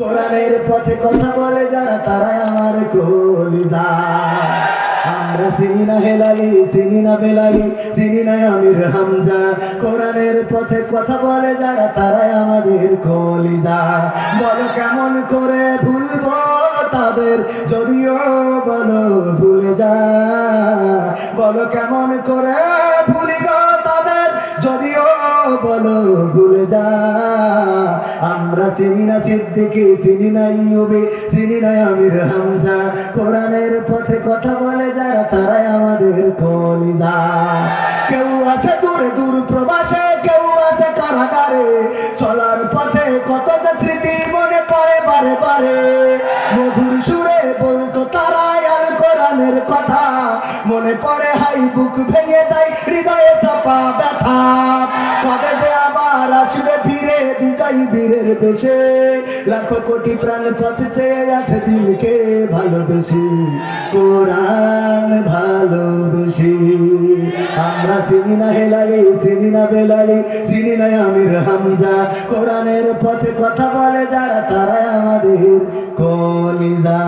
কোরআনের পথে কথা বলে যারা, তারাই আমার কলিজা আমরা চিনি না হেলালি, চিনি না বেলালি, চিনি না আমির হামজা। কোরআনের পথে কথা বলে যারা, তারাই আমাদের কলিজা বলো কেমন করে ভুলবো তাদের, যদিও বলো ভুলে যা বলো কেমন করে ভুলি গো তাদের, যদিও বলো, ভুলে যা। আমরা চিনি না সিদ্দিকি, চিনি না ইউবি, চিনি না আমির হামজা। কোরআনের পথে কথা বলে যারা তারাই আমাদের কলিজা। কেউ আছে দূরে দূর প্রবাসে, কেউ আছে কারাগারে। চলার পথে কত যে স্মৃতি মনে পড়ে বারে বারে। মধুর সুরে বলতো তারাই আল কোরআনের কথা। মনে পড়ে হাই বুক ভেঙে যায় হৃদয়ে চাপা ব্যথা। কবে যে আবার আসবে ফিরে, বিজয়ী বীরের বেশে। লাখো কোটি প্রাণ পথ চেয়ে আছে দিলকে ভালোবেসে। কোরআন ভালোবেসে। আমরা চিনি না হেলালি, চিনি না বেলালি, চিনি না আমির হামজা। কোরআনের পথে কথা বলে যারা, তারাই আমাদের কলিজা।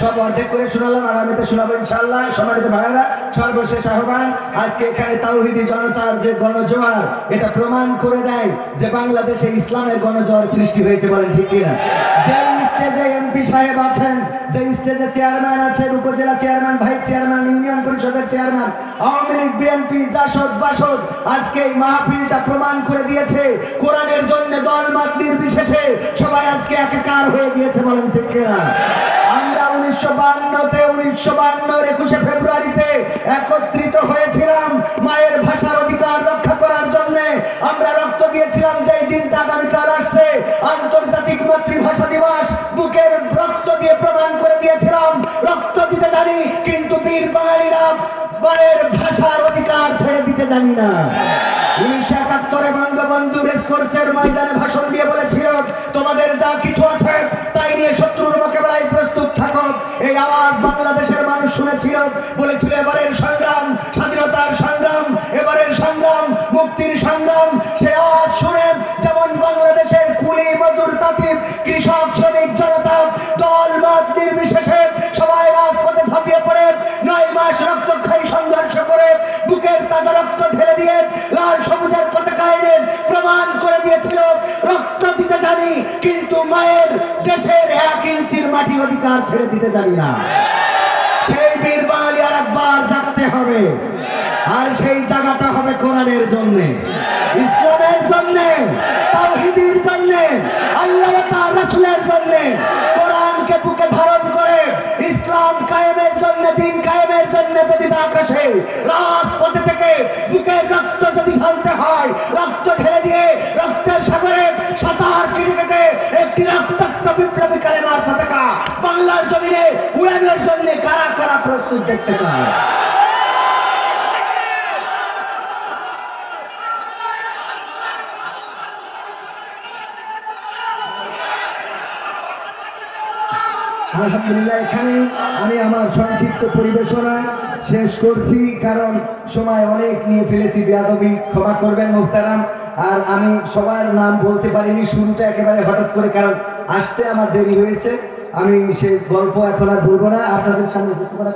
সব অর্ধেক করে শোনালাম, আগামীতে শোনাবো ইনশাল্লাহ সম্মানিত ভাইয়েরা, সর্বশেষ আহ্বান, আজকে এখানে তাওহিদি জনতার যে গণজোয়ার, এটা প্রমাণ করে দেয় যে বাংলাদেশে ইসলামের গণজোয়ার সৃষ্টি হয়েছে বলেন ঠিক কিনা। স্টেজে এমপি সাহেব আছেন, যে স্টেজে চেয়ারম্যান আছেন, উপজেলা চেয়ারম্যান ভাইস চেয়ারম্যান, ইউনিয়ন পরিষদের চেয়ারম্যান, আওয়ামী লীগ, বিএনপি, জাসদ, বাসদ, আজকে এই মাহফিলটা প্রমাণ করে দিয়েছে। কোরআনের জন্য দল মত নির্বিশেষে সবাই আজকে একাকার হয়ে গিয়েছে বলেন ঠিক কিনা। উনিশশো বান্নতে উনিশশো বান্নর একুশে ফেব্রুয়ারিতে একত্রিত হয়েছিলাম মায়ের ভাষার অধিকার রক্ষা করার জন্য। আমরা রক্ত দিয়েছিলাম যে এই দিনটা আগামীকাল আসছে। আন্তর্জাতিক মাতৃভাষা দিবস, বুকের রক্ত দিয়ে প্রমাণ করে দিয়েছিলাম। রক্ত দিতে জানি, কিন্তু বীর বাঙালিরা মায়ের ভাষার অধিকার ছেড়ে দিতে জানি না। উনিশশো একাত্তরে বঙ্গবন্ধু রেসকোর্সের ময়দানে ভাষণ দিয়ে বলেছিল, তোমাদের যা কিছু আছে, তাই নিয়ে শত্রুর মোকাবেলায় প্রস্তুত থাকো। আওয়াজ বাংলাদেশের মানুষ শুনেছিল বলেছিল, এবারের সংগ্রাম, স্বাধীনতার সংগ্রাম, এবারের সংগ্রাম, মুক্তির সংগ্রাম। সে আওয়াজ শুনে যেমন বাংলাদেশের কুলি, মজুর, তাঁতির, কৃষক, শ্রমিক, জনতা, দল মত নির্বিশেষে সবাই রাজপথে ঝাঁপিয়ে পড়ে। নয় মাস রক্তক্ষয়ী সংঘর্ষ করে বুকের তাজা রক্ত ঢেলে দিয়ে লাল সবুজের পতাকা এনে প্রমাণ করে দিয়েছিল, রক্ত দিতে জানি, কিন্তু মায়ের ইঞ্চির মাটির অধিকার ছেড়ে দিতে জানি না। সেই বীর বাঙালি আর একবার জাগতে হবে। আর সেই জায়গাটা হবে কোরআনের জন্য। ইসলামের জন্য, তাওহীদের জন্য, আল্লাহ রাসূলের জন্য, কোরআনকে বুকে ধারণ করে ইসলাম কায়েমের জন্য, দিন কায়েমের জন্য যদি আকাশে রাজপথে পতাকা বাংলার জমিনে, উড়ানোর কারা কারা প্রস্তুত দেখতে আলহামদুলিল্লাহ, এখানে আমি আমার সংক্ষিপ্ত পরিবেশনা শেষ করছি, কারণ সময় অনেক নিয়ে ফেলেছি। বেয়াদবি ক্ষমা করবেন, মুক্তারাম। আর আমি সবার নাম বলতে পারিনি, শুরুটা একেবারে হঠাৎ করে, কারণ আসতে আমার দেরি হয়েছে। আমি সে গল্প এখন আর বলব না, আপনাদের সামনে বুঝতে করা